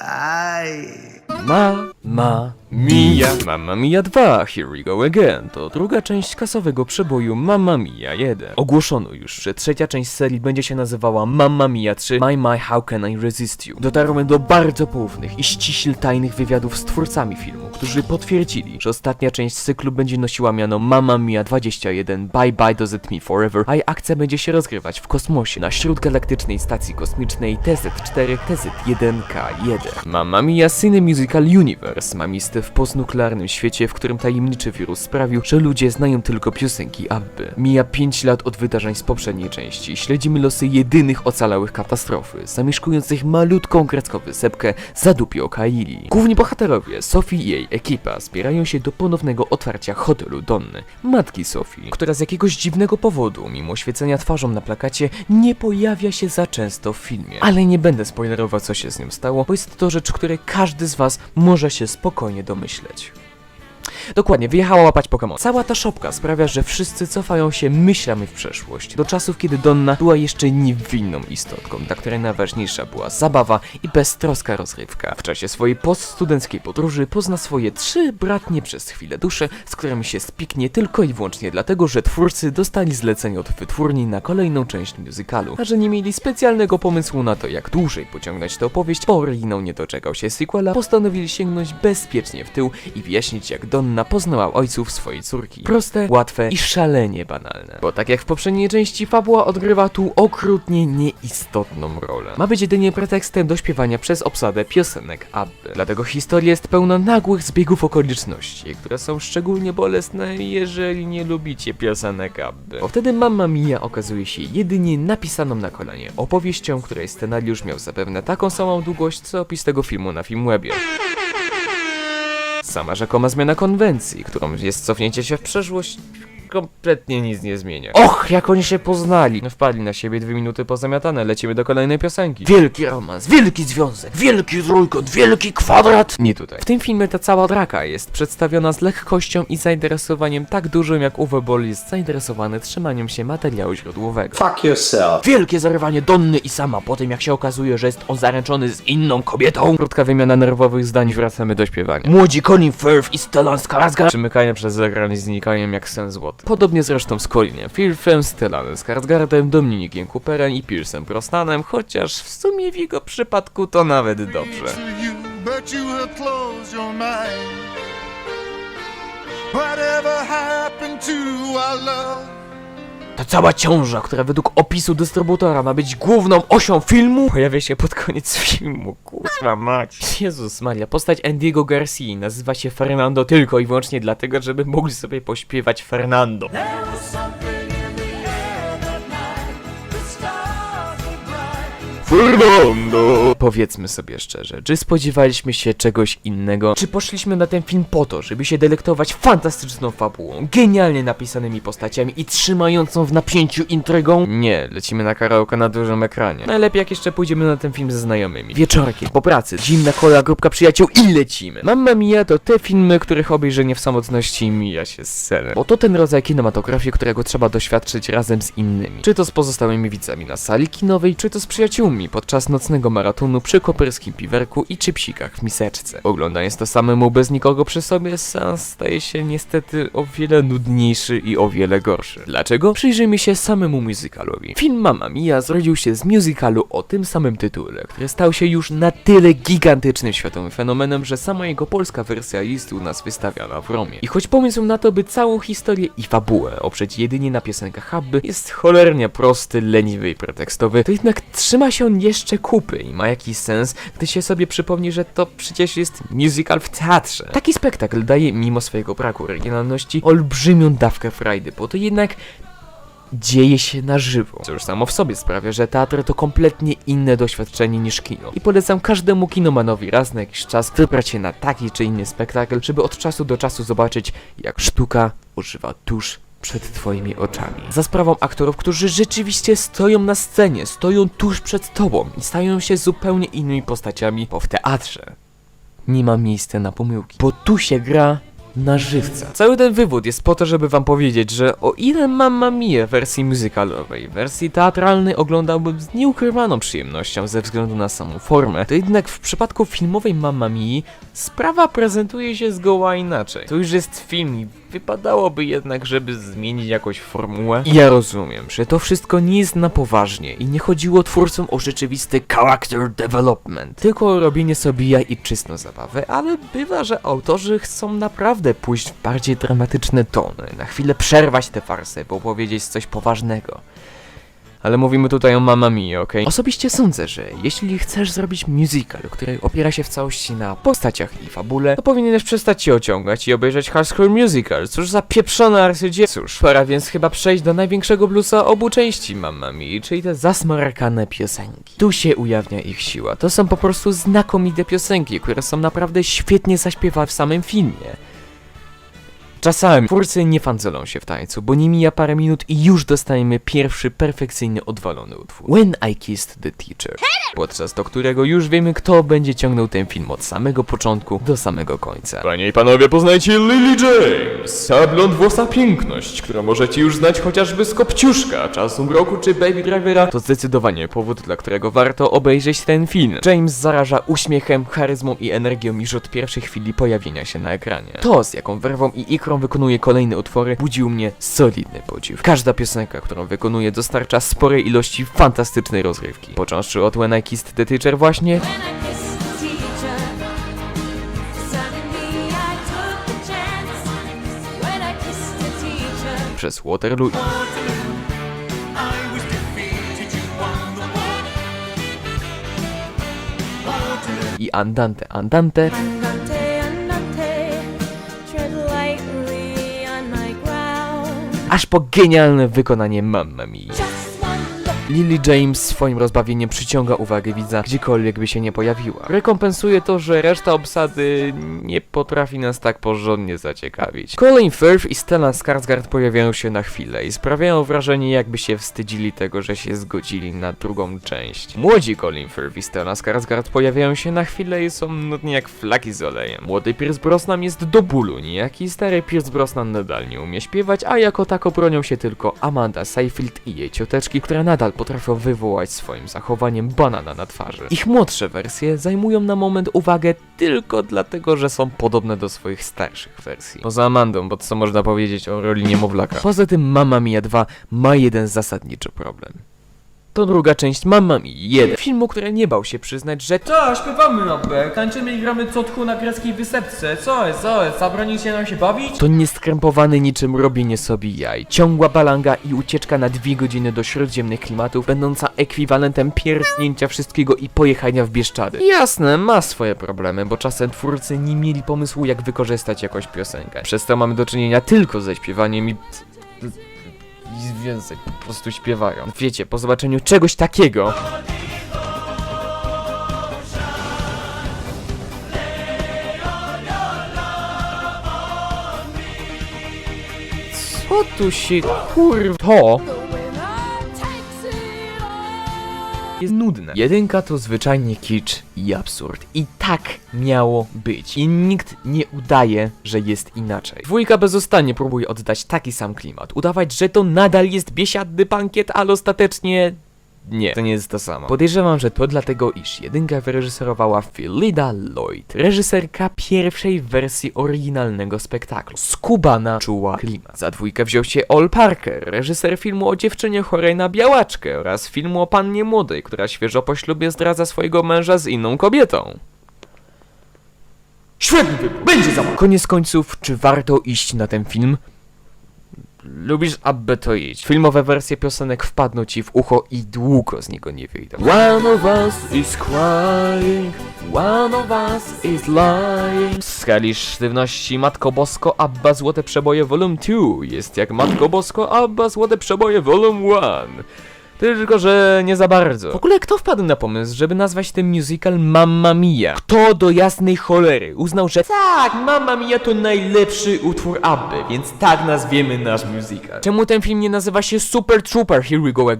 Ay. Mamma Mia. Mamma Mia 2, Here We Go Again to druga część kasowego przeboju Mamma Mia 1. Ogłoszono już, że trzecia część serii będzie się nazywała Mamma Mia 3 My My How Can I Resist You. Dotarłem do bardzo poufnych i ściśle tajnych wywiadów z twórcami filmu, którzy potwierdzili, że ostatnia część cyklu będzie nosiła miano Mamma Mia 21 Bye Bye Does It Me Forever, a jej akcja będzie się rozgrywać w kosmosie na śródgalaktycznej stacji kosmicznej TZ4 TZ1K1. Mamma Mia Cine Universe ma miejsce w postnuklearnym świecie, w którym tajemniczy wirus sprawił, że ludzie znają tylko piosenki Abby. Mija 5 lat od wydarzeń z poprzedniej części. Śledzimy losy jedynych ocalałych katastrofy, zamieszkujących malutką grecką wysepkę Zadupio Kaili. Główni bohaterowie, Sophie i jej ekipa, zbierają się do ponownego otwarcia hotelu Donny, matki Sophie, która z jakiegoś dziwnego powodu, mimo świecenia twarzą na plakacie, nie pojawia się za często w filmie. Ale nie będę spoilerował, co się z nią stało, bo jest to rzecz, której każdy z was może się spokojnie domyśleć. Dokładnie, wyjechała łapać Pokémon. Cała ta szopka sprawia, że wszyscy cofają się myślami w przeszłość, do czasów, kiedy Donna była jeszcze niewinną istotką, dla której najważniejsza była zabawa i beztroska rozrywka. W czasie swojej poststudenckiej podróży pozna swoje trzy bratnie przez chwilę dusze, z którymi się spiknie tylko i wyłącznie dlatego, że twórcy dostali zlecenie od wytwórni na kolejną część musicalu, a że nie mieli specjalnego pomysłu na to, jak dłużej pociągnąć tę opowieść, bo oryginał nie doczekał się sequela, postanowili sięgnąć bezpiecznie w tył i wyjaśnić, jak Donna poznała ojców swojej córki. Proste, łatwe i szalenie banalne. Bo tak jak w poprzedniej części, fabuła odgrywa tu okrutnie nieistotną rolę. Ma być jedynie pretekstem do śpiewania przez obsadę piosenek Abby. Dlatego historia jest pełna nagłych zbiegów okoliczności, które są szczególnie bolesne, jeżeli nie lubicie piosenek Abby. Bo wtedy Mamma Mia okazuje się jedynie napisaną na kolanie opowieścią, której scenariusz miał zapewne taką samą długość, co opis tego filmu na Filmwebie. Sama rzekoma zmiana konwencji, którą jest cofnięcie się w przeszłość, kompletnie nic nie zmienia. Och, jak oni się poznali! No wpadli na siebie dwie minuty pozamiatane, lecimy do kolejnej piosenki. Wielki romans, wielki związek, wielki trójkąt, wielki kwadrat! Nie tutaj. W tym filmie ta cała draka jest przedstawiona z lekkością i zainteresowaniem tak dużym, jak Uwe Boll jest zainteresowany trzymaniem się materiału źródłowego. Fuck yourself. Wielkie zarywanie Donny i sama po tym, jak się okazuje, że jest on zaręczony z inną kobietą. Krótka wymiana nerwowych zdań, wracamy do śpiewania. Młodzi Colin Firth i Stellan Skarsgård przymykanie przez ekran i znikają jak sen złoty. Podobnie zresztą z Colinem Firthem, Stellanem Skarsgårdem, Dominikiem Cooperem i Piersem Brosnanem, chociaż w sumie w jego przypadku to nawet dobrze. Whatever happened to our love? Ta cała ciąża, która według opisu dystrybutora ma być główną osią filmu, pojawia się pod koniec filmu. Kurwa mać. Jezus Maria, postać Andiego Garcia nazywa się Fernando tylko i wyłącznie dlatego, żeby mogli sobie pośpiewać Fernando. Fernando! Powiedzmy sobie szczerze, czy spodziewaliśmy się czegoś innego? Czy poszliśmy na ten film po to, żeby się delektować fantastyczną fabułą, genialnie napisanymi postaciami i trzymającą w napięciu intrygą? Nie, lecimy na karaoke na dużym ekranie. Najlepiej jak jeszcze pójdziemy na ten film ze znajomymi. Wieczorkiem, po pracy, zimna kola, grupka przyjaciół i lecimy. Mamma Mia to te filmy, których obejrzenie w samotności mija się z celem. Bo to ten rodzaj kinematografii, którego trzeba doświadczyć razem z innymi. Czy to z pozostałymi widzami na sali kinowej, czy to z przyjaciółmi podczas nocnego maratonu przy koperskim piwerku i czypsikach w miseczce. Oglądając to samemu bez nikogo przy sobie, seans staje się niestety o wiele nudniejszy i o wiele gorszy. Dlaczego? Przyjrzyjmy się samemu musicalowi. Film Mamma Mia zrodził się z musicalu o tym samym tytule, który stał się już na tyle gigantycznym światowym fenomenem, że sama jego polska wersja jest u nas wystawiana w Romie. I choć pomysł na to, by całą historię i fabułę oprzeć jedynie na piosenkach Hubby jest cholernie prosty, leniwy i pretekstowy, to jednak trzyma się jeszcze kupy i ma jakiś sens, gdy się sobie przypomni, że to przecież jest musical w teatrze. Taki spektakl daje, mimo swojego braku oryginalności, olbrzymią dawkę frajdy, bo to jednak dzieje się na żywo. Co już samo w sobie sprawia, że teatr to kompletnie inne doświadczenie niż kino. I polecam każdemu kinomanowi raz na jakiś czas wybrać się na taki czy inny spektakl, żeby od czasu do czasu zobaczyć, jak sztuka używa tuż przed twoimi oczami. Za sprawą aktorów, którzy rzeczywiście stoją na scenie, stoją tuż przed tobą i stają się zupełnie innymi postaciami, bo w teatrze nie ma miejsca na pomyłki. Bo tu się gra na żywca. Cały ten wywód jest po to, żeby wam powiedzieć, że o ile Mamma Mia wersji muzykalowej, wersji teatralnej oglądałbym z nieukrywaną przyjemnością ze względu na samą formę, to jednak w przypadku filmowej Mamma Mii sprawa prezentuje się zgoła inaczej. To już jest film wypadałoby jednak, żeby zmienić jakoś formułę. Ja rozumiem, że to wszystko nie jest na poważnie i nie chodziło twórcom o rzeczywisty character development, tylko o robienie sobie i czystą zabawę, ale bywa, że autorzy chcą naprawdę pójść w bardziej dramatyczne tony, na chwilę przerwać tę farsę, by opowiedzieć coś poważnego. Ale mówimy tutaj o Mamma Mia, okej? Osobiście sądzę, że jeśli chcesz zrobić musical, który opiera się w całości na postaciach i fabule, to powinieneś przestać się ociągać i obejrzeć High School Musical. Cóż za pieprzone arcydzie... Cóż, pora więc chyba przejść do największego bluesa obu części Mamma Mia, czyli te zasmarakane piosenki. Tu się ujawnia ich siła. To są po prostu znakomite piosenki, które są naprawdę świetnie zaśpiewane w samym filmie. Czasami twórcy nie fandzolą się w tańcu, bo nie mija parę minut i już dostajemy pierwszy perfekcyjnie odwalony utwór. When I Kissed the Teacher. Podczas do którego już wiemy kto będzie ciągnął ten film od samego początku do samego końca. Panie i panowie, poznajcie Lily James, sablon włosa piękność, którą możecie już znać chociażby z Kopciuszka, Czasu Mroku czy Baby Drivera. To zdecydowanie powód, dla którego warto obejrzeć ten film. James zaraża uśmiechem, charyzmą i energią już od pierwszej chwili pojawienia się na ekranie. To, z jaką werwą i ikrą wykonuje kolejne utwory, budził mnie solidny podziw. Każda piosenka, którą wykonuje, dostarcza sporej ilości fantastycznej rozrywki. Począwszy od When I Kissed the Teacher właśnie, When I kissed the teacher, aż po genialne wykonanie Mamma Mia. Lily James swoim rozbawieniem przyciąga uwagę widza, gdziekolwiek by się nie pojawiła. Rekompensuje to, że reszta obsady nie potrafi nas tak porządnie zaciekawić. Colin Firth i Stellan Skarsgård pojawiają się na chwilę i sprawiają wrażenie jakby się wstydzili tego, że się zgodzili na drugą część. Młodzi Colin Firth i Stellan Skarsgård pojawiają się na chwilę i są nudni jak flaki z olejem. Młody Pierce Brosnan jest do bólu nijaki, stary Pierce Brosnan nadal nie umie śpiewać, a jako tako bronią się tylko Amanda Seyfield i jej cioteczki, które nadal potrafią wywołać swoim zachowaniem banana na twarzy. Ich młodsze wersje zajmują na moment uwagę tylko dlatego, że są podobne do swoich starszych wersji. Poza Amandą, bo co można powiedzieć o roli niemowlaka. Poza tym Mamma Mia 2 ma jeden zasadniczy problem. To druga część Mamma Mia 1. Filmu, który nie bał się przyznać, że Co, śpiewamy na B, tańczymy i gramy co tchu na greckiej wysepce. Co jest, co jest, zabronicie nam się bawić? To nieskrępowane niczym robienie sobie jaj. Ciągła balanga i ucieczka na dwie godziny do śródziemnych klimatów, będąca ekwiwalentem pierdnięcia wszystkiego i pojechania w Bieszczady. Jasne, ma swoje problemy, bo czasem twórcy nie mieli pomysłu jak wykorzystać jakąś piosenkę. Przez to mamy do czynienia tylko ze śpiewaniem i... i więcej, po prostu śpiewają. Wiecie, po zobaczeniu czegoś takiego... Co tu się kur... To jest nudne. Jedynka to zwyczajnie kicz i absurd. I tak miało być. I nikt nie udaje, że jest inaczej. Dwójka bezustannie próbuje oddać taki sam klimat. Udawać, że to nadal jest biesiadny bankiet, ale ostatecznie... Nie, to nie jest to samo. Podejrzewam, że to dlatego, iż jedynka wyreżyserowała Philida Lloyd, reżyserka pierwszej wersji oryginalnego spektaklu. Skubana czuła klimat. Za dwójkę wziął się Ol Parker, reżyser filmu o dziewczynie chorej na białaczkę oraz filmu o pannie młodej, która świeżo po ślubie zdradza swojego męża z inną kobietą. Świetny wybór, będzie za Koniec końców, czy warto iść na ten film? Lubisz Abbe to idź. Filmowe wersje piosenek wpadną ci w ucho i długo z niego nie wyjdą. One of us is crying, one of us is lying. W skali sztywności Matko Bosko Abba Złote Przeboje Volume 2 jest jak Matko Bosko Abba Złote Przeboje Volume 1. Tylko, że nie za bardzo. W ogóle kto wpadł na pomysł, żeby nazwać ten musical Mamma Mia? Kto do jasnej cholery uznał, że tak, Mamma Mia to najlepszy utwór Abby, więc tak nazwiemy nasz musical. Czemu ten film nie nazywa się Super Trooper Here We Go Again?